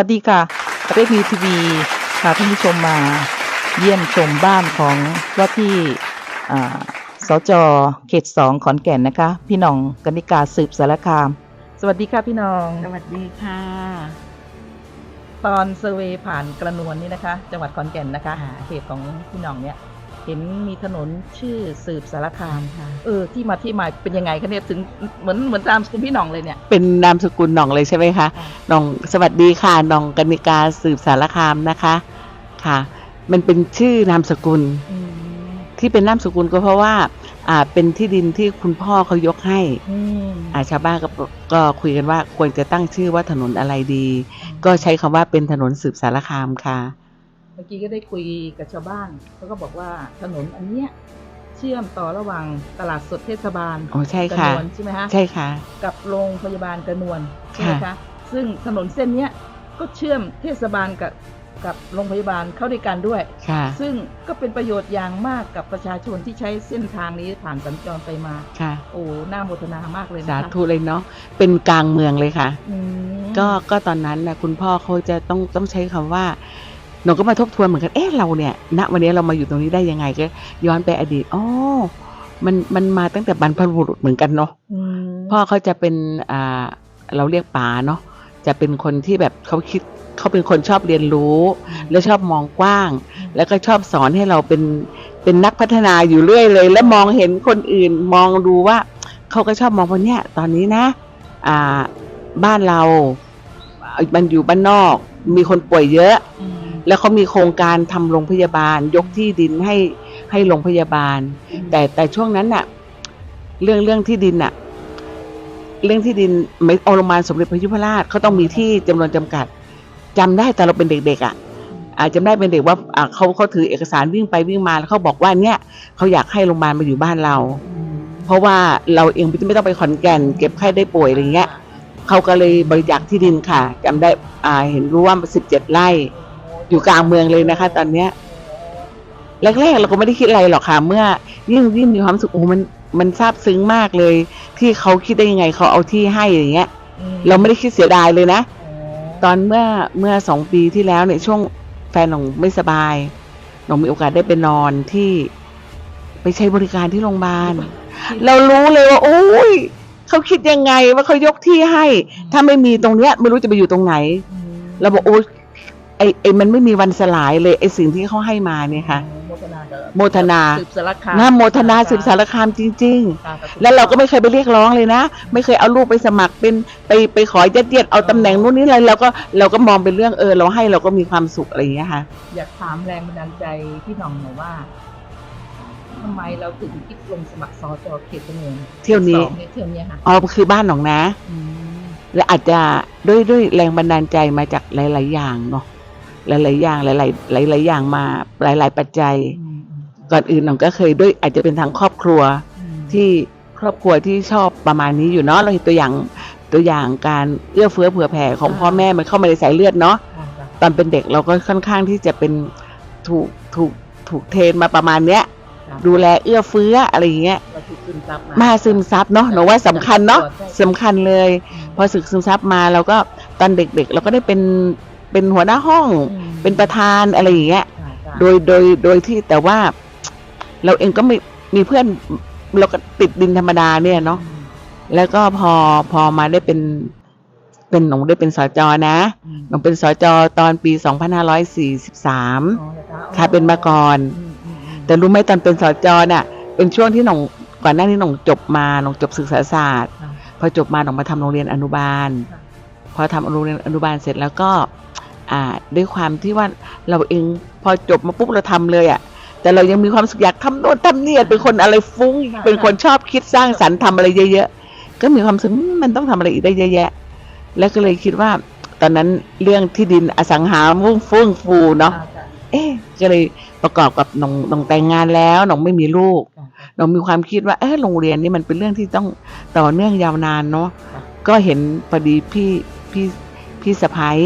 สวัสดีค่ะประเทศพีทีวีพาท่านผู้ชมมาเยี่ยมชมบ้านของว่าที่อ่าสจเขตสองขอนแก่นนะคะ พี่หน้องกนิกาสืบสารคาม สวัสดีค่ะพี่น้อง สวัสดีค่ะ ตอนเซอร์เวย์ผ่านกระนวนนี่นะคะ จังหวัดขอนแก่นนะคะค่ะเขตของพี่หน้องเนี่ย เห็นมีถนนชื่อสืบสารคามค่ะ เออที่มาที่มาเป็นยังไงคะเนี่ยถึงเหมือนเหมือนตามสกุลพี่หน้องเลยเนี่ย เป็นนามสกุลหน่องเลยใช่ไหมคะค่ะหน่องสวัสดีค่ะหน่องกนิกาสืบสารคามนะคะค่ะ มันเป็นชื่อนามสกุลอืมที่เป็นนามสกุลก็เพราะว่า อ่าเป็นที่ดินที่คุณพ่อเขายกให้อืมอ่าชาวบ้านก็ก็คุยกันว่าควรจะตั้งชื่อว่าถนนอะไรดี ก็ใช้คำว่าเป็นถนนสืบสารคามค่ะเมื่อกี้ก็ได้คุยกับชาวบ้านเขาก็บอกว่าถนนอันเนี้ยเชื่อมต่อระหว่างตลาดสดเทศบาลอ๋อใช่กระค่ะนวนใช่ไหมฮะใช่ค่ะ กับโรงพยาบาลกระนวนใช่ไหมค่ะคะซึ่งถนนเส้นเนี้ยก็เชื่อมเทศบาลกับกับโรงพยาบาลเข้าด้วยกันด้วยค่ะซึ่งก็เป็นประโยชน์อย่างมากกับประชาชนที่ใช้เส้นทางนี้ผ่านสัญจรไปมาค่ะโอ้น่าโมทนามากเลยสานะคะธุเลยเนาะ เป็นกลางเมืองเลยค่ะอืมก็ ก็ตอนนั้นนะคุณพ่อเขาจะต้อง ต้องใช้คำว่า หนูก็มาทบทวนเหมือนกัน เอ๊ะเราเนี่ย ณ วันนี้เรามาอยู่ตรงนี้ได้ยังไงก็ ย้อนไปอดีตอ๋อมันมันมาตั้งแต่บรรพบุรุษเหมือนกันเนาะอืมพ่อเขาจะเป็นอ่าเราเรียกป๋าเนาะจะเป็นคนที่แบบเขาคิดเขาเป็นคนชอบเรียนรู้ และชอบมองกว้าง แล้วก็ชอบสอนให้เราเป็นเป็นนักพัฒนาอยู่เรื่อยเลย แล้วมองเห็นคนอื่นมองดูว่าเขาก็ชอบมองว่าเนี่ยตอนนี้นะ อ่าบ้านเราอ่ามันอยู่บ้านนอก มีคนป่วยเยอะอืม แล้วเขามีโครงการทำโรงพยาบาล ยกที่ดินให้ให้โรงพยาบาล แต่แต่ช่วงนั้นน่ะ เรื่องเรื่องที่ดินน่ะ เรื่องที่ดินไม่เอาโรงพยาบาลสมเด็จพระยุพราชเขาต้องมีที่จำนวนจำกัดจำได้แต่เราเป็นเด็กๆอะอาจจะได้เป็นเด็กว่าอ่าเขาเขาถือเอกสารวิ่งไปวิ่งมาแล้วเขาบอกว่าเนี่ยเขาอยากให้โรงพยาบาลมาอยู่บ้านเราอืมเพราะว่าเราเองไม่ต้องไปขอนแก่น เก็บไข้ได้ป่วยอะไรเงี้ยเขาก็เลยบริจาคที่ดินค่ะจำได้อ่าเห็นรู้ว่าสิบเจ็ดไร่ อยู่กลางเมืองเลยนะคะ ตอนเนี้ยแรกๆเราก็ไม่ได้คิดอะไรหรอกค่ะ เมื่อยิ่งยิ่งมีความรู้สุขโอ้มันมันซาบซึ้งมากเลย ที่เขาคิดได้ยังไงเขาเอาที่ให้อย่างเงี้ยอืมเราไม่ได้คิดเสียดายเลยนะอ๋อตอนเมื่อเมื่อสองปีที่แล้วเนี่ยช่วงแฟนหนองไม่สบายหนองมีโอกาสได้ไปนอนที่ไปใช้บริการที่โรงพยาบาล เรารู้เลยว่าโอ้ยเขาคิดยังไงว่าเขายกที่ให้ ถ้าไม่มีตรงเนี้ย ไม่รู้จะไปอยู่ตรงไหนอืมเราบอกโอ้ย ไอไอมันไม่มีวันสลายเลยไอสิ่งที่เขาให้มาเนี่ยค่ะ โมทนากับโมทนา สืบสารคามน่าโมทนาสืบสารคามจริงๆแล้วเราก็ไม่เคยไปเรียกร้องเลยนะ ไม่เคยเอาลูกไปสมัครเป็นไปไปขอยัดเยียดเอาตำแหน่งนู้นนี่อะไรเราก็เราก็มองเป็นเรื่องเออ เราให้เราก็มีความสุขอะไรอย่างเงี้ยค่ะ อยากถามแรงบันดาลใจพี่หน่องหน่อยว่าทำไมเราถึงคิดลงสมัครสจเขตจำนวนเที่ยวนี้ สองเที่ยวเนี้ยค่ะอ๋อคือบ้านหนองนะ อืมและอาจจะด้วยด้วยแรงบันดาลใจมาจากหลาย ๆ อย่างเนาะ หลายๆอย่างหลายๆหลายๆอย่างมาหลาย ๆ ปัจจัยอืมก่อนอื่นหนองก็เคยด้วยอาจจะเป็นทางครอบครัวอืมที่ครอบครัวที่ชอบประมาณนี้อยู่เนาะเราเห็นตัวอย่างตัวอย่างการเอื้อเฟื้อเผื่อแผ่ของพ่อแม่มันเข้ามาในสายเลือดเนาะค่ะค่ะตอนเป็นเด็กเราก็ค่อนข้างที่จะเป็นถูกถูกถูกเทรนมาประมาณเนี้ยค่ะดูแลเอื้อเฟื้ออะไรอย่างเงี้ยเราถูกซึมซับมาซึมซับเนาะหนูว่าสำคัญเนาะสำคัญเลย พอศึกซึมซับมาเราก็ตอนเด็กๆ เราก็ได้เป็น เป็นหัวหน้าห้องอืมเป็นประธานอะไรอย่างเงี้ยค่ะค่ะโดยโดยโดยที่แต่ว่า เราเองก็ไม่มีเพื่อนเราก็ติดดินธรรมดาเนี่ยเนาะอืมแล้วก็พอพอมาได้เป็นเป็นหนูได้เป็นสจนะอืมหนูเป็นสจตอนปี2543อ๋อเหรอคะค่ะเป็นมาก่อนอืมอืมอืมแต่รู้ไหมตอนเป็นสจน่ะ เป็นช่วงที่หนองก่อนหน้านี้หนองจบมาหนองจบศึกษาศาสตร์ค่ะพอจบมาหนองมาทำโรงเรียนอนุบาลค่ะ พอทำโรงเรียนอนุบาลเสร็จแล้วก็อ่าด้วยความที่ว่าเราเองพอจบมาปุ๊บเราทำเลยอะ่ะ แต่เรายังมีความสุขอยากทำโน่นทำนี่เป็นคนอะไรฟุ้ง เป็นคนชอบคิดสร้างสรรค์ทำอะไรเยอะๆก็มีความรู้สึกอืมมันต้องทำอะไรอีกได้เยอะแยะ แล้วก็เลยคิดว่า ตอนนั้นเรื่องที่ดินอสังหาฟุ้งฟุ้งฟูเนาะค่ะค่ะเอ๊ะก็เลยประกอบกับหนองหนองแต่งงานแล้วหนองไม่มีลูกค่ะเรามีความคิดว่าเออโรงเรียนนี่มันเป็นเรื่องที่ต้องต่อเนื่องยาวนานเนาะค่ะก็เห็นพอดีพี่ พี่พี่สะพ้าย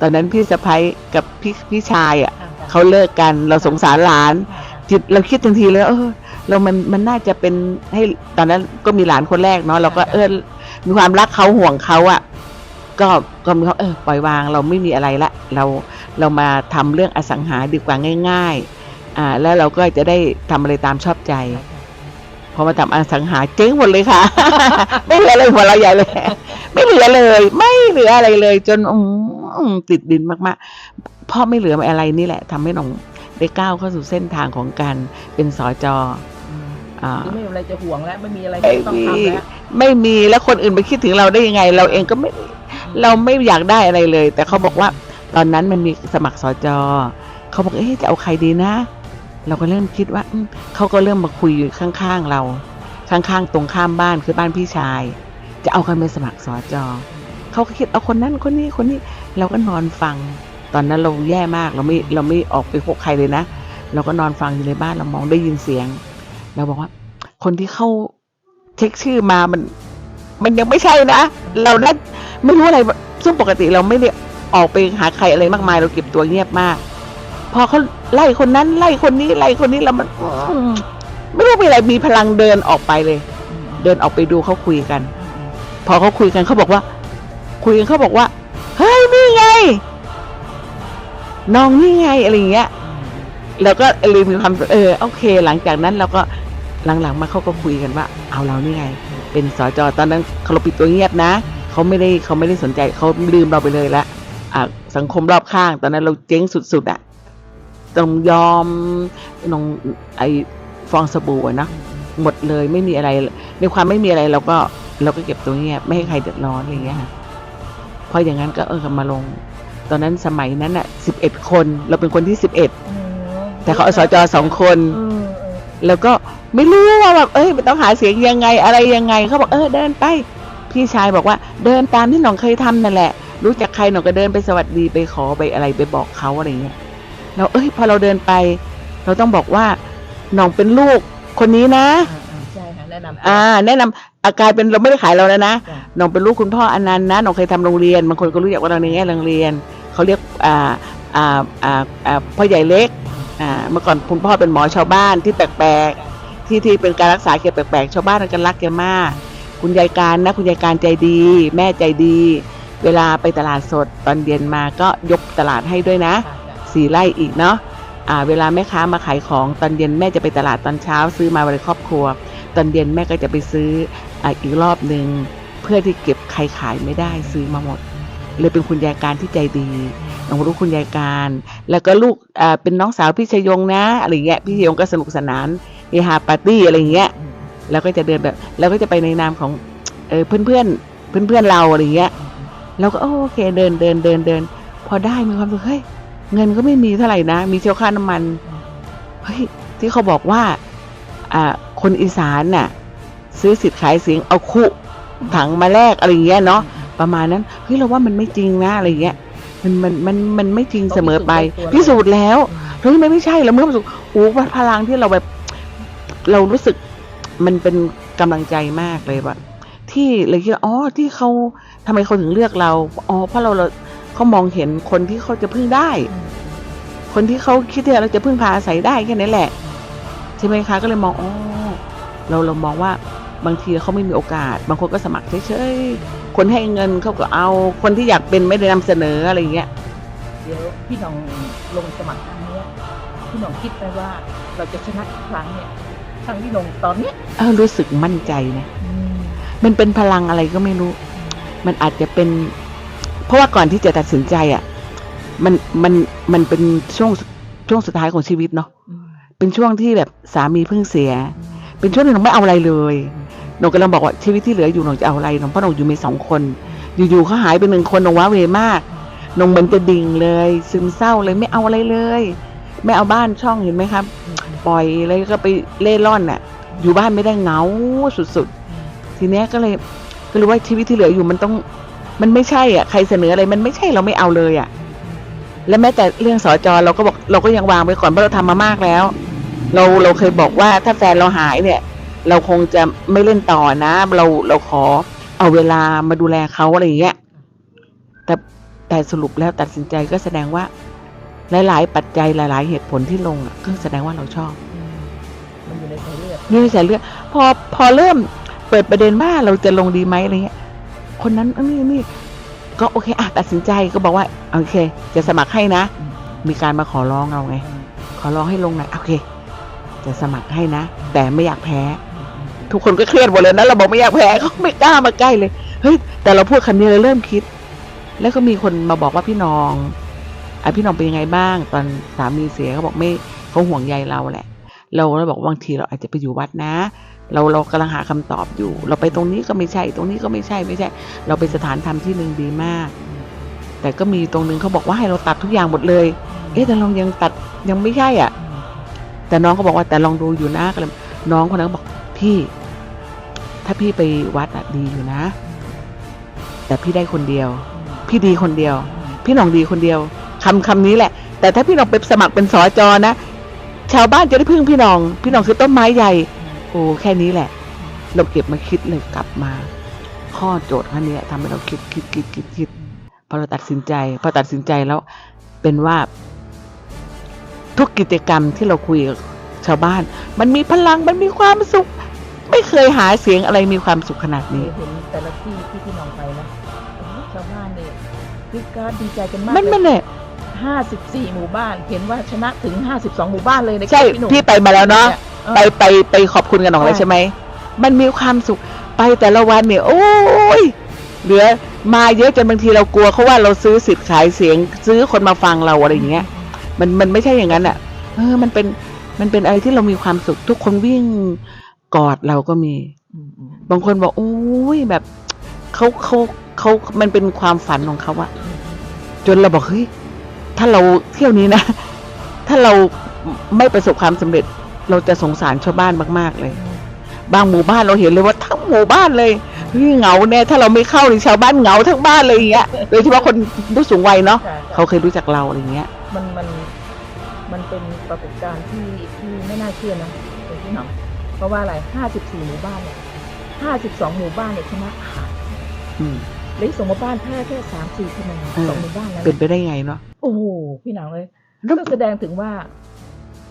ตอนนั้นพี่สะพ้ายกับพี่พี่ชายอะ่ะค่ะค่ะเขาเลิกกันเราสงสารหลานค่ะค่ะจิตเราคิดทันทีเลยเออ เรามันมันน่าจะเป็นให้ตอนนั้นก็มีหลานคนแรกเนาะเราก็เออมีความรักเขาห่วงเขาอะ่ะก็ก็มีเขาเออปล่อยวางเราไม่มีอะไรละ เราเรามาทำเรื่องอสังหาดีกว่าง่าย ๆ อ่า แล้วเราก็จะได้ทำอะไรตามชอบใจพอมาทำอสังหาเจ๊งหมดเลยค่ะ ไม่เหลือเลยหัวเราะใหญ่เลย ไม่เหลือเลย ไม่เหลืออะไรเลย จนอืมติดดินมากๆ เพราะไม่เหลืออะไรนี่แหละทำให้น้องได้ก้าวเข้าสู่เส้นทางของการเป็นสอจออ่าไม่มีอะไรจะห่วงแล้วไม่มีอะไรไม่ที่ต้องมีทำแล้วไม่มีแล้วคนอื่นไปคิดถึงเราได้ยังไง เราเองก็ไม่เราไม่อยากได้อะไรเลย แต่เขาบอกว่า ตอนนั้นมันมีสมัครสอจอเขาบอกเอ๊ะจะเอาใครดีนะ เราก็เริ่มคิดว่าอืมเขาก็เริ่มมาคุยอยู่ข้างๆเรา ข้างๆตรงข้ามบ้านคือบ้านพี่ชาย จะเอากันไปสมัครสอจอเขาก็คิดเอาคนนั้นคนนี้คนนี้เราก็นอนฟัง ตอนนั้นเราแย่มากเราไม่เราไม่ออกไปพบใครเลยนะ เราก็นอนฟังอยู่ในบ้านเรามองได้ยินเสียง เราบอกว่า คนที่เข้าเช็คชื่อมามัน มันยังไม่ใช่นะ เราได้ไม่รู้อะไรซึ่งปกติเราไม่ได้ออกไปหาใครอะไรมากมาย เราเก็บตัวเงียบมาก พอเขาไล่คนนั้นไล่คนนี้ไล่คนนี้แล้วมันไม่รู้มีอะไรมีพลังเดินออกไปเลย เดินออกไปดูเขาคุยกัน พอเขาคุยกันเขาบอกว่า คุยกันเขาบอกว่า เฮ้ยนี่ไงน้องนี่ไงอะไรอย่างเงี้ยแล้วก็เลยมีความเออโอเค หลังจากนั้นเราก็หลังๆมาเขาก็คุยกันว่า เอาเรานี่ไง เป็นสจอตอนนั้นเขาปิดตัวเงียบนะเขาไม่ได้เขาไม่ได้สนใจเขาลืมเราไปเลยละอะสังคมรอบข้าง ตอนนั้นเราเจ๊งสุดๆอะต้องยอมนองไอฟองสบู่นะหมดเลยไม่มีอะไรในความไม่มีอะไรเราก็ เราก็เก็บตัวเงียบไม่ให้ใครเดือดร้อนอะไรอย่างเงี้ยค่ะเพราะอย่างนั้นก็เออมาลง ตอนนั้นสมัยนั้นอะสิบเอ็ดคนเราเป็นคนที่สิบเอ็ดแต่เขาเอาสจสองคน แล้วก็ไม่รู้ว่าแบบเอ้ยมันต้องหาเสียงยังไงอะไรยังไงเขาบอกเออเดินไป พี่ชายบอกว่าเดินตามที่หน้องเคยทำนั่นแหละ รู้จักใครหน้องก็เดินไปสวัสดีไปขอไปอะไรไปบอกเขาอะไรเงี้ยแล้วเอ้ยพอเราเดินไป เราต้องบอกว่าหน้องเป็นลูกคนนี้นะใช่ค่ะแนะนำอ่า แนะนำ อากลายเป็นเราไม่ได้ขายเราแล้วนะจ้ะน้องเป็นลูกคุณพ่ออนันต์นะน้องเคยทำโรงเรียนบางคนก็รู้จักว่าเราในแง่โรงเรียนเขาเรียกอ่าอ่าอ่าอ่าพ่อใหญ่เล็กอ่าเมื่อก่อนคุณพ่อเป็นหมอชาวบ้านที่แปลกๆที่ที่เป็นการรักษาเกี่ยวแปลกๆชาวบ้านกันรักแกมาก คุณยายการนะคุณยายการใจดี แม่ใจดี เวลาไปตลาดสดตอนเย็นมาก็ยกตลาดให้ด้วยนะสี่ไร่อีกเนาะอ่าเวลาแม่ค้ามาขายของตอนเย็นแม่จะไปตลาดตอนเช้า ซื้อมาไว้ในครอบครัว ตอนเย็นแม่ก็จะไปซื้อ ออีกรอบหนึ่งเพื่อที่เก็บใครขายไม่ได้ซื้อมาหมด เลยเป็นคุณยายการที่ใจดีน้องรู้คุณยายการ แล้วก็ลูกเป็นน้องสาวพี่ชยงนะอะไรเงี้ยพี่ชยงก็สนุกสนานเฮฮาปาร์ตี้อะไรเงี้ยแล้วก็จะเดินแบบแล้วก็จะไปในนามของเออเพื่อนเพื่อนเพื่อนเพื่อนๆเราอะไรเงี้ยเราก็โอเคเดินเดินเดินเดิน พอได้มีความสุขเฮ้ยเงินก็ไม่มีเท่าไหร่นะ มีเที่ยวค่าน้ำมันเฮ้ยที่เขาบอกว่าอ่าคนอีสานน่ะ ซื้อสิทธิ์ขายเสียงเอาคุถังมาแลกอะไรเงี้ยเนาะประมาณนั้นเฮ้ยเราว่ามันไม่จริงนะอะไรเงี้ยมันมันมันมันไม่จริงเสมอไปพิสูจน์แล้วเฮ้ยมันไม่ใช่เราเมื่อรู้สึกโอ้พลังที่เราแบบเรารู้สึกมันเป็นกำลังใจมากเลยว่าที่เลยคิดว่าอ๋อที่เขาทำไมเขาถึงเลือกเราอ๋อเพราะเราเราเขามองเห็นคนที่เขาจะพึ่งได้ คนที่เขาคิดที่เราจะพึ่งพาอาศัยได้แค่นั้นแหละใช่ไหมคะ ก็เลยมองอ๋อเราเรามองว่า บางทีเขาไม่มีโอกาส บางคนก็สมัครเฉยๆ คนให้เงินเขาก็เอา คนที่อยากเป็นไม่ได้นำเสนออะไรอย่างเงี้ย เดี๋ยวพี่หน้องลงสมัครครั้งเนี้ยพี่หน้องคิดไหมว่าเราจะชนะทุกครั้งเนี่ยครั้งที่ลงตอนเนี้ยเออรู้สึกมั่นใจนะมันเป็นพลังอะไรก็ไม่รู้ มันอาจจะเป็น เพราะว่าก่อนที่จะตัดสินใจอะ มันมันมันเป็นช่วงช่วงสุดท้ายของชีวิตเนาะเป็นช่วงที่แบบสามีเพิ่งเสีย เป็นช่วงที่หนูไม่เอาอะไรเลยหนูกำลังบอกว่าชีวิตที่เหลืออยู่หนูจะเอาอะไรหนูเพราะหนูอยู่มีสองคน อยู่ๆเขาหายไปหนึ่งคนหนูว้าเวมากหนูเหมือนจะดิ่งเลย ซึมเศร้าเลยไม่เอาอะไรเลย ไม่เอาบ้านช่องเห็นไหมครับ ปล่อยเลยก็ไปเล่ร่อนน่ะ อยู่บ้านไม่ได้เหงาสุดๆ ทีเนี้ยก็เลยก็รู้ว่าชีวิตที่เหลืออยู่มันต้อง มันไม่ใช่อะใครเสนออะไรมันไม่ใช่เราไม่เอาเลยอะ และแม้แต่เรื่องสอจอเราก็บอกเราก็ยังวางไว้ก่อนเพราะเราทำมามากแล้ว เราเราเคยบอกว่าถ้าแฟนเราหายเนี่ย เราคงจะไม่เล่นต่อนะ เราเราขอเอาเวลามาดูแลเขาอะไรอย่างเงี้ยแต่แต่สรุปแล้วตัดสินใจก็แสดงว่า หลาย ๆ ปัจจัยหลาย ๆ เหตุผลที่ลงอะก็แสดงว่าเราชอบมันอยู่ในสายเลือดนี่ไม่ใช่เรื่องพอพอเริ่มเปิดประเด็นว่าเราจะลงดีไหมอะไรเงี้ย คนนั้นเออนี่นี่ก็โอเคอะตัดสินใจก็บอกว่าโอเค จะสมัครให้นะอืมมีการมาขอร้องเราไง ขอร้องให้ลงหน่อยโอเค จะสมัครให้นะ แต่ไม่อยากแพ้ ทุกคนก็เครียดหมดเลยนะเราบอกไม่อยากแพ้เขาไม่กล้ามาใกล้เลยเฮ้ยแต่เราพูดคำนี้เราเริ่มคิด แล้วก็มีคนมาบอกว่าพี่น้องอะพี่น้องเป็นยังไงบ้าง ตอนสามีเสียเขาบอกไม่เขาห่วงใยเราแหละ เราเราบอกบางทีเราอาจจะไปอยู่วัดนะ เราเรากำลังหาคำตอบอยู่ เราไปตรงนี้ก็ไม่ใช่ ตรงนี้ก็ไม่ใช่ไม่ใช่ เราไปสถานธรรมที่หนึ่งดีมาก แต่ก็มีตรงนึงเขาบอกว่าให้เราตัดทุกอย่างหมดเลย เอ๊ะแต่เรายังตัดยังไม่ใช่อะ แต่น้องก็บอกว่าแต่ลองดูอยู่นะก็เลยน้องคนนั้นบอกพี่ ถ้าพี่ไปวัดอะดีอยู่นะ แต่พี่ได้คนเดียว พี่ดีคนเดียว พี่หน่องดีคนเดียวคำคำนี้แหละ แต่ถ้าพี่หน่องไปสมัครเป็นสอจอนะชาวบ้านจะได้พึ่งพี่น่อง พี่น่องคือต้นไม้ใหญ่ โอ้แค่นี้แหละ เราเก็บมาคิดเลยกลับมา ข้อโจทย์ข้อนี้ทำให้เราคิดคิดคิดคิดคิดพอเราตัดสินใจ พอตัดสินใจแล้วเป็นว่า ทุกกิจกรรมที่เราคุยกับชาวบ้าน มันมีพลังมันมีความสุข ไม่เคยหาเสียงอะไรมีความสุขขนาดนี้ เห็นแต่ละที่ที่พี่น้องไปนะโอ้โหชาวบ้านเนี่ยคือการดดีใจกันมากมันมันเลยเนี่ยห้าสิบสี่หมู่บ้าน เห็นว่าชนะถึงห้าสิบสองหมู่บ้านเลยในใช่พี่หนุ่มพี่ไปมาแล้วเนาะเออไปไปไปขอบคุณกันหน่อยแล้วใช่ใช่ไหมมันมีความสุขไปแต่ละวันเนี่ย โอ้ยเหลือมาเยอะจนบางทีเรากลัวเขาว่าเราซื้อสิทธิ์ขายเสียง ซื้อคนมาฟังเราอะไรอย่างเงี้ย มันมันไม่ใช่อย่างนั้นอะ เออ มันเป็นมันเป็นอะไรที่เรามีความสุขทุกคนวิ่งกอดเราก็มีอืมอืมบางคนบอกโอ้ยแบบเขาเขาเขามันเป็นความฝันของเขาอะจนเราบอกเฮ้ยถ้าเราเที่ยวนี้นะ ถ้าเราไม่ประสบความสำเร็จ เราจะสงสารชาวบ้านมาก ๆ เลย บางหมู่บ้านเราเห็นเลยว่าทั้งหมู่บ้านเลยเฮ้ยเหงาแน่ถ้าเราไม่เข้าในชาวบ้านเหงาทั้งบ้านเลยอย่างเงี้ยโดยเฉพาะคนผู้สูงวัยเนาะค่ะเขาเคยรู้จักเราอะไรเงี้ย มันมันมันเป็นปรากฏการณ์ที่ที่ไม่น่าเชื่อนะเป็นพี่หน้องเพราะว่าอะไรห้าสิบสี่หมู่บ้านเนี่ยห้าสิบสองหมู่บ้านเนี่ยชนะขาดอืมเหลืออกสองหมู่บ้านแค่แค่สามสี่คะแนนเออสองหมู่บ้านนั้นเป็นไปได้ไงเนาะโอ้โหพี่หนังเลยแล้วก็แสดงถึงว่า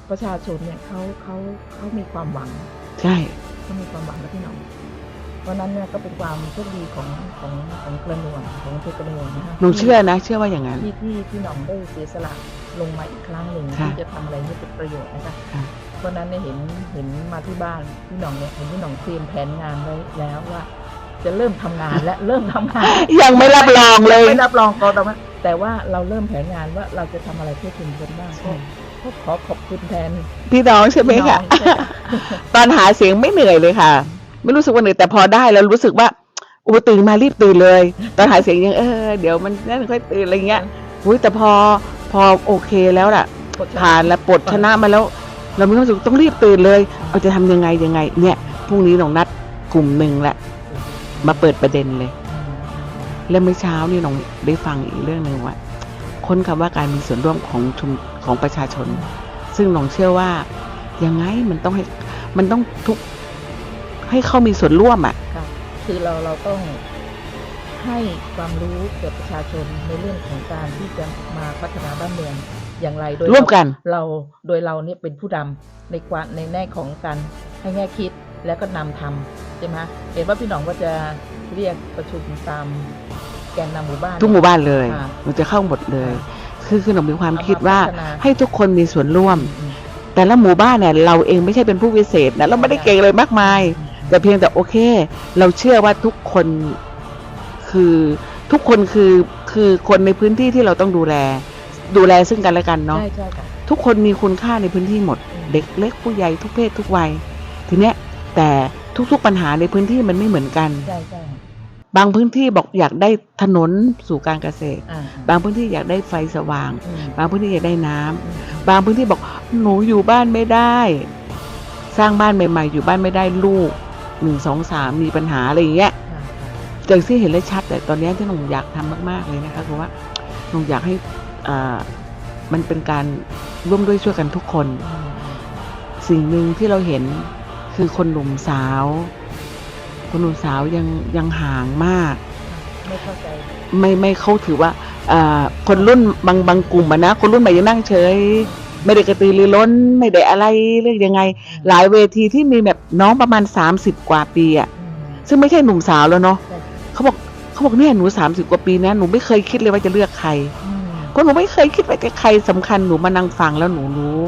ประชาชนเนี่ยเขาเขาเขามีความหวัง ใช่เขามีความหวังนะพี่หน้อง เพราะนั้นเนี่ยก็เป็นความโชคดีของของของกระนวลของเทกระนวลนะคะหนูเชื่อนะ เชื่อว่าอย่างนั้น ที่ที่พี่หน้องได้เสียสละลงมาอีกครั้งหนึ่งค่ะที่จะทำอะไรให้เป็นประโยชน์นะคะค่ะ เพราะฉะนั้นเนี่ยเห็นเห็นมาที่บ้านพี่หน้องเนี่ยเห็นพี่หน้องเตรียมแผนงานไว้แล้วว่า จะเริ่มทำงานและเริ่มทำงาน ยังไม่รับรองเลย ไม่รับรองกอตมาแต่ว่าเราเริ่มแผนงานว่าเราจะทำอะไรเพื่อชุมชนบ้างใช่ ก็ขอขอบคุณแทนพี่น้องใช่ไหมพี่น้คะองใช่ค่ะ ตอนหาเสียงไม่เหนื่อยเลยค่ะ ไม่รู้สึกว่าเหนื่อยแต่พอได้แล้วรู้สึกว่าอุตื่นมารีบตื่นเลย ตอนหาเสียงยังเออเดี๋ยวมันนั่นค่อยตื่นอะไรเงี้ยอุ้ยแต่พอพอโอเคแล้วล่ะ ผ่านแล้วปลดชนะมาแล้ว เรามีความรู้สึกต้องรีบตื่นเลย เอาจะทำยังไงยังไง เนี่ยพรุ่งนี้น้องนัดกลุ่มหนึ่งแหละมาเปิดประเด็นเลย แล้วเมื่อเช้านี่น้องได้ฟังอีกเรื่องหนึ่งว่าค้นคำว่าการมีส่วนร่วมของชุมของประชาชน ซึ่งน้องเชื่อว่ายังไงมันต้องให้มันต้องทุก ให้เขามีส่วนร่วมอะค่ะคือเราเราต้องให้ความรู้แก่ประชาชนในเรื่องของการที่จะมาพัฒนาบ้านเมืองอย่างไรโดยร่วมกันเราโดยเราเนี่ยเป็นผู้นำในความในแง่ของการให้แง่คิดแล้วก็นำทำใช่ไหมเห็นว่าพี่หนองก็จะเรียกประชุมตามแกนนำหมู่บ้าน ทุกหมู่บ้านเลยค่ะ มันจะเข้าหมดเลย คือคือหนูมีความคิดว่าเอมพัฒนาให้ทุกคนมีส่วนร่วม อืม แต่ละหมู่บ้านเนี่ยเราเองไม่ใช่เป็นผู้วิเศษนะเราไม่ได้เก่งเลยมากมาย แต่เพียงแต่โอเค เราเชื่อว่าทุกคนคือทุกคนคือคือคนในพื้นที่ที่เราต้องดูแล ดูแลซึ่งกันและกันเนาะใช่ใช่ค่ะทุกคนมีคุณค่าในพื้นที่หมดอืมเด็กเล็กผู้ใหญ่ทุกเพศทุกวัย ทีเนี้ยแต่ทุกๆปัญหาในพื้นที่มันไม่เหมือนกัน ใช่ใช่บางพื้นที่บอกอยากได้ถนนสู่การเกษตร อ่าบางพื้นที่อยากได้ไฟสว่าง อืมบางพื้นที่อยากได้น้ำอืมบางพื้นที่บอกหนูอยู่บ้านไม่ได้ สร้างบ้านใหม่ ๆ อยู่บ้านไม่ได้ลูก หนึ่งสองสามมีปัญหาอะไรอย่างเงี้ยค่ะค่ะจากที่เห็นได้ชัดแต่ตอนนี้ที่หนูอยากทำมาก ๆเลยนะคะคือว่าหนูอยากให้อ่ามันเป็นการร่วมด้วยช่วยกันทุกคนอืมสิ่งหนึ่งที่เราเห็นคือคนหนุ่มสาว คนหนุ่มสาวยังยังห่างมาก ไม่เข้าใจไม่ไม่เขาถือว่าอ่าคนรุ่นบางบางกลุ่มอะนะ คนรุ่นใหม่ยังนั่งเฉย ไม่ได้กระตือรือร้นไม่ได้อะไรเรื่องยังไง หลายเวทีที่มีแบบน้องประมาณ 30 กว่าปีอะอืมซึ่งไม่ใช่หนุ่มสาวแล้วเนาะใช่เขาบอกเขาบอกเนี่ยหนูสามสิบกว่าปีนะหนูไม่เคยคิดเลยว่าจะเลือกใครอืมเพราะหนูไม่เคยคิดว่าจะใครสำคัญหนูมานั่งฟังแล้วหนูรู้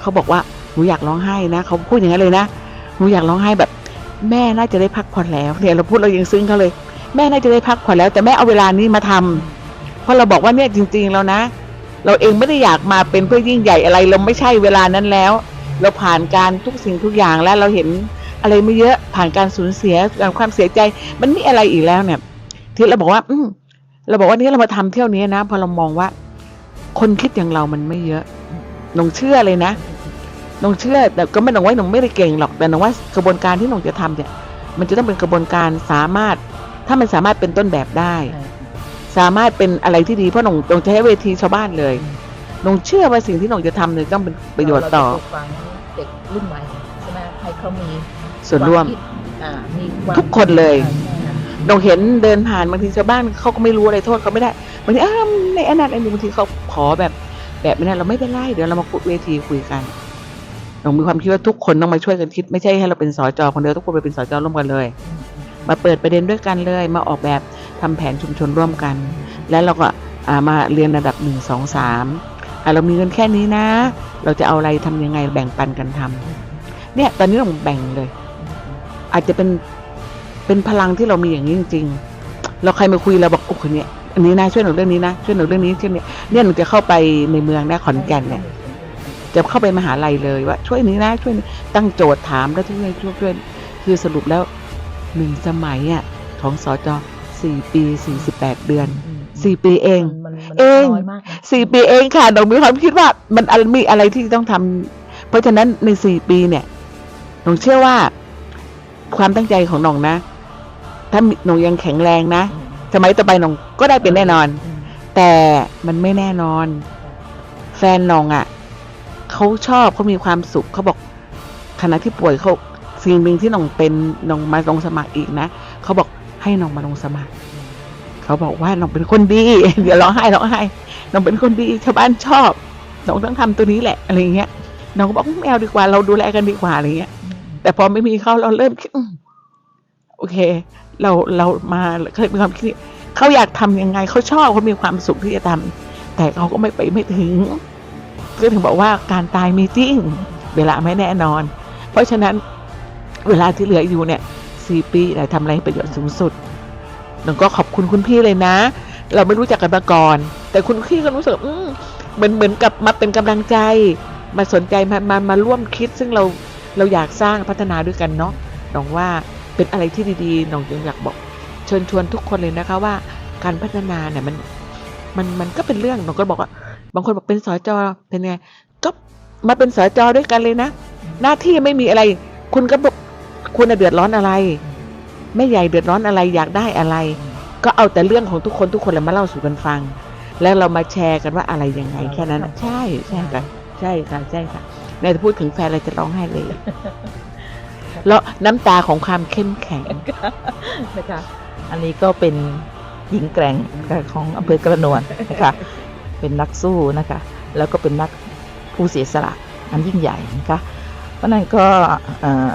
เขาบอกว่าหนูอยากร้องไห้นะเขาพูดอย่างนั้นเลยนะหนูอยากร้องไห้แบบ แม่น่าจะได้พักผ่อนแล้วเนี่ยเราพูดเรายังซึ้งเขาเลย แม่น่าจะได้พักผ่อนแล้ว แต่แม่เอาเวลานี้มาทำเพราะเราบอกว่าเนี่ยจริง ๆ แล้วนะ เราเองไม่ได้อยากมาเป็นเพื่อยิ่งใหญ่อะไร เราไม่ใช่เวลานั้นแล้ว เราผ่านการทุกสิ่งทุกอย่างแล้วเราเห็นอะไรไม่เยอะผ่านการสูญเสียการความเสียใจ มันมีอะไรอีกแล้วเนี่ย ที่เราบอกว่า อืเราบอกว่านี่เรามาทำเที่ยวนี้นะพอเรามองว่า คนคิดอย่างเรามันไม่เยอะหนงเชื่อเลยนะหนงเชื่อ แต่ก็ไม่หนงว่าหนงไม่ได้เก่งหรอกแต่หนงว่ากระบวนการที่หนงจะทำเนี่ย มันจะต้องเป็นกระบวนการสามารถ ถ้ามันสามารถเป็นต้นแบบได้ สามารถเป็นอะไรที่ดีเพราะหนงหนงจะให้เวทีชาวบ้านเลยหนงเชื่อว่าสิ่งที่หนงจะทำเนี่ยต้องเป็นประโยชน์ต่อเราจะปลูกฝังเด็กรุ่นใหม่ใช่ไหมให้เขามีส่วนร่วม คาคิดอ่ามีวามทุกคนเลยใช่ค่ะเราเห็นเดินผ่านบางทีชาวบ้านเขาก็ไม่รู้อะไรโทษเขาไม่ได้บางทีอ้าวในอนาคตบางทีเขาขอแบบ แบบนี้เราไม่เป็นไรเดี๋ยวเรามาคุยเวทีคุยกันเรามีความคิดว่าทุกคนต้องมาช่วยกันคิดไม่ใช่ให้เราเป็นสจคนเดียวทุกคนไปเป็นสจร่วมกันเลย มาเปิดประเด็นด้วยกันเลย มาออกแบบ ทำแผนชุมชนร่วมกัน แล้วเราก็ามาเรียนระดับหนึ่งสองสามอ่าเรามีเงินแค่นี้นะ เราจะเอาอะไรทำยังไงแบ่งปันกันทำเนี่ยตอนนี้เราแบ่งเลย อาจจะเป็นเป็นพลังที่เรามีอย่างนี้จริง ๆ เราใครมาคุยเราบอกโอ้คนเนี้ยอันนี้นะช่วยหนูเรื่องนี้นะช่วยหนูเรื่องนี้ช่วยเนี่ยเนี่ยหนูจะเข้าไปในเมืองนะขอนแก่นเนี่ยจะเข้าไปมหาลัยเลยว่า ช่วยนี้นะช่วยนี้ตั้งโจทย์ถามแล้วช่วยช่วยช่วยคือสรุปแล้วหนึ่งสมัยอะของสจ สี่ปีสี่สิบแปดเดือนอืมสี่ปีเอง มันมันเอง น้อยมากนะสี่ปีเองค่ะหนูมีความคิดว่ามันอะไรมีอะไรที่ต้องทำเพราะฉะนั้นในสี่ปีเนี่ยหนูเชื่อว่า ความตั้งใจของหน้องนะ ถ้าหนูยังแข็งแรงนะอืมสมัยต่อไปหน้องก็ได้เป็นแน่นอน อืมแต่มันไม่แน่นอน แฟนน้องอะเขาชอบเขามีความสุขเขาบอกขณะที่ป่วยเขาสิ่งหนึ่งที่น้องเป็นน้องมาลงสมัครอีกนะเขาบอก ให้น้องมาลงสมัคร เขาบอกว่าน้องเป็นคนดี เดี๋ยวร้องไห้ร้องไห้น้องเป็นคนดีชาวบ้านชอบน้องต้องทำตัวนี้แหละอะไรเงี้ยน้องก็บอกไม่เอาดีกว่า เราดูแลกันดีกว่าอะไรเงี้ย แต่พอไม่มีเขาเราเริ่มคิดโอเค เราเรามาเคยมีความคิดเขาอยากทำยังไงเขาชอบเขามีความสุขที่จะทำแต่เขาก็ไม่ไปไม่ถึง ก็ถึงบอกว่าการตายมีจริง เวลาไม่แน่นอน เพราะฉะนั้นเวลาที่เหลืออยู่เนี่ย สี่ปีเราทำอะไรให้ประโยชน์สูงสุดหนูก็ขอบคุณคุณพี่เลยนะ เราไม่รู้จักกันมาก่อน แต่คุณพี่ก็รู้สึกอืมเหมือนเหมือนกับมาเป็นกำลังใจ มาสนใจมามามาร่วมคิดซึ่งเราเราอยากสร้างพัฒนาด้วยกันเนาะน้องว่าเป็นอะไรที่ดีๆน้องยังอยากบอก เชิญชวนทุกคนเลยนะคะว่า การพัฒนาเนี่ยมันมันมันก็เป็นเรื่องน้องก็บอกว่า บางคนบอกเป็นสอจอเป็นไงก็มาเป็นสอจอด้วยกันเลยนะ หน้าที่ไม่มีอะไร คุณก็บอก คุณน่ะเดือดร้อนอะไรแม่ใหญ่เดือดร้อนอะไรอยากได้อะไร ก็เอาแต่เรื่องของทุกคนทุกคนเลยมาเล่าสู่กันฟัง แล้วเรามาแชร์กันว่าอะไรยังไงแค่นั้นน่ะใช่ใช่ค่ะใช่ค่ะใช่ค่ะในจะพูดถึงแฟนเราจะร้องไห้เลย แล้วน้ำตาของความเข้มแข็งนะคะอันนี้ก็เป็นหญิงแกร่งของอำเภอกระนวลนะคะเป็นนักสู้นะคะ แล้วก็เป็นนักผู้เสียสละอันยิ่งใหญ่นะคะเพราะนั้นก็เอ่ออ่า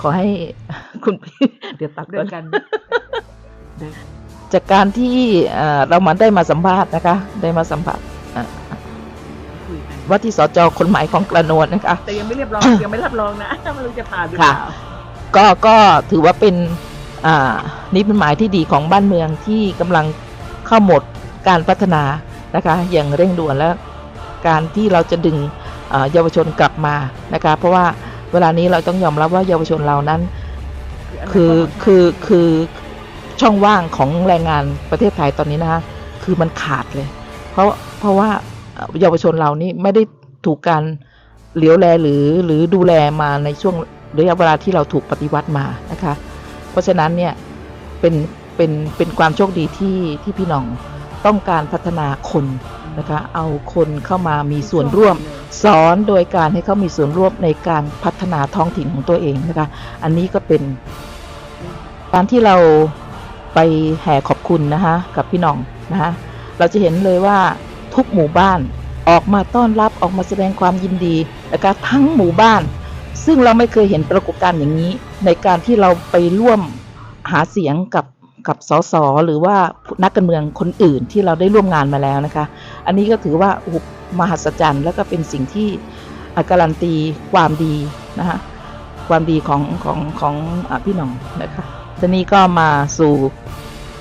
ขอให้คุณพี่เดี๋ยวตัดด้ก่วอยนกันจากการที่เอ่อเรามาได้มาสัมภาษณ์นะคะ ได้มาสัมภาษณ์เอ่อว่าที่สจคนใหม่ของกระนวลนะคะ แต่ยังไม่เรียบร้อยยังไม่รับรองนะไม่รู้จะผ่านหรือค่ะเปล่าก็ก็ถือว่าเป็นอ่านี่เป็นหมายที่ดีของบ้านเมืองที่กำลังเข้าโหมดการพัฒนานะคะ อย่างเร่งด่วนและการที่เราจะดึงอ่าเยาวชนกลับมานะคะ เพราะว่า เวลานี้เราต้องยอมรับว่าเยาวชนเรานั้น คือคือคือช่องว่างของแรงงานประเทศไทยตอนนี้นะคะคือมันขาดเลย เพราะเพราะว่าเอ่อเยาวชนเรานี่ไม่ได้ถูกการเหลียวแลหรือหรือดูแลมาในช่วงระยะเวลาที่เราถูกปฏิวัติมานะคะ เพราะฉะนั้นเนี่ยเป็นเป็นเป็นความโชคดีที่ที่พี่น้องต้องการพัฒนาคน นะคะเอาคนเข้ามามีส่วนร่วม สอนโดยการให้เขามีส่วนร่วมในการพัฒนาท้องถิ่นของตัวเองนะคะอันนี้ก็เป็นการที่เราไปแห่ขอบคุณนะคะกับพี่น้องนะคะเราจะเห็นเลยว่าทุกหมู่บ้านออกมาต้อนรับออกมาแสดงความยินดีนะคะทั้งหมู่บ้าน ซึ่งเราไม่เคยเห็นปรากฏการณ์อย่างนี้ ในการที่เราไปร่วมหาเสียงกับ กับสสหรือว่านักการเมืองคนอื่นที่เราได้ร่วมงานมาแล้วนะคะ อันนี้ก็ถือว่าโอ้มหัศจรรย์แล้วก็เป็นสิ่งที่อะการันตีความดีนะคะความดีของของของอพี่น้องนะคะทีนี้ก็มาสู่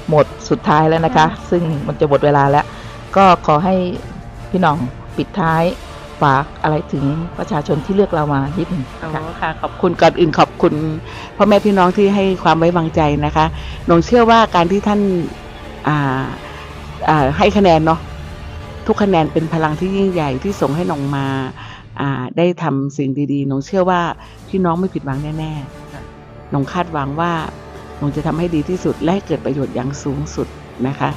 หมดสุดท้ายแล้วนะคะ ซึ่งมันจะหมดเวลาแล้ว ก็ขอให้พี่น้องปิดท้าย ฝากอะไรถึงประชาชนที่เลือกเรามานิดหนึ่งอ๋ค่ะอค่ะขอบคุณก่อนอื่นขอบคุณพ่อแม่พี่น้องที่ให้ความไว้วางใจนะคะหนงเชื่อว่าการที่ท่านอ่าอ่าให้คะแนนเนาะทุกคะแนนเป็นพลังที่ยิ่งใหญ่ที่ส่งให้หนงมาอ่าได้ทำสิ่งดีๆหนงเชื่อว่าพี่น้องไม่ผิดหวังแน่ๆหนงคาดหวังว่าหนงจะทำให้ดีที่สุดและให้เกิดประโยชน์อย่างสูงสุดนะคะ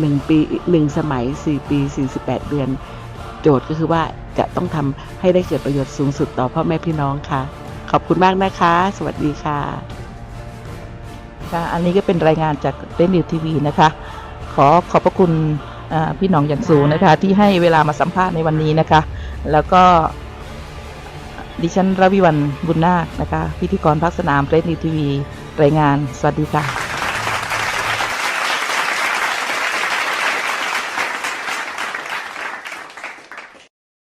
หนึ่งปีหนึ่งสมัยสี่ปีสี่สิบแปดเดือน โจทย์ก็คือว่า จะต้องทำให้ได้เกิดประโยชน์สูงสุดต่อพ่อแม่พี่น้องค่ะ ขอบคุณมากนะคะ สวัสดีค่ะค่ะอันนี้ก็เป็นรายงานจากเรนนิวทีวีนะคะ ขอขอบพระคุณพี่น้องอย่างสูงนะคะ ที่ให้เวลามาสัมภาษณ์ในวันนี้นะคะ แล้วก็ดิฉันรวิวันบุญนาคนะคะ พิธีกรภาคสนามเรนนิวทีวี รายงาน สวัสดีค่ะ